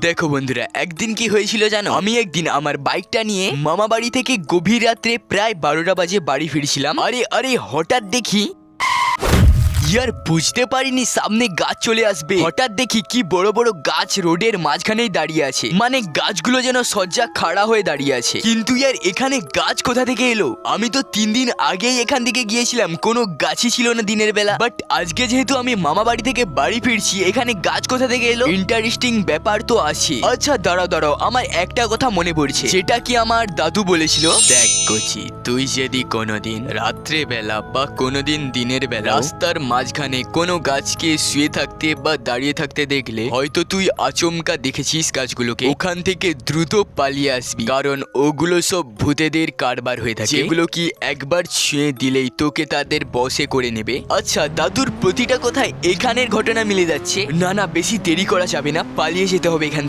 দেখো বন্ধুরা, একদিন কি হয়েছিল জানো? আমি একদিন আমার বাইকটা নিয়ে মামা বাড়ি থেকে গভীর রাত্রে প্রায় বারোটা বাজে বাড়ি ফিরছিলাম। আরে আরে, হঠাৎ দেখি ইয়ার বুঝতে পারিনি সামনে গাছ চলে আসবে। হঠাৎ দেখি কি বড় বড় গাছ রোডের মাঝখানেই দাঁড়িয়ে আছে। মানে গাছগুলো যেন সজ্জা খাড়া হয়ে দাঁড়িয়ে আছে। কিন্তু ইয়ার এখানে গাছ কোথা থেকে এলো? আমি তো তিন দিন আগেই এখান থেকে গিয়েছিলাম। কোনো গাছই ছিল না দিনের বেলা। বাট আজকে যেহেতু আমি মামা বাড়ি থেকে বাড়ি ফিরছি এখানে গাছ কোথা থেকে এলো? ইন্টারেস্টিং ব্যাপার তো আছে। আচ্ছা দাঁড়াও দাঁড়াও আমার একটা কথা মনে পড়ছে। সেটা কি আমার দাদু বলেছিল? দেখ কচি তুই যদি কোনোদিন রাত্রে বেলা বা কোনোদিন দিনের বেলা রাস্তার মাঝখানে কোনো গাছকে শুয়ে থাকতে বা দাঁড়িয়ে থাকতে দেখলে হয়তো তুই আচমকা দেখেছিস গাছগুলোকে। ওখান থেকে দ্রুত পালিয়ে আসবি, কারণ ওগুলো সব ভূতেদের কারবার হয়ে থাকে। এগুলো কি একবার ছুঁয়ে দিলেই তোকে তাদের বসে করে নেবে? আচ্ছা দাদুর প্রতিটা কথায় এখানের ঘটনা মিলে যাচ্ছে। না না, বেশি দেরি করা যাবে না। পালিয়ে যেতে হবে এখান থেকে।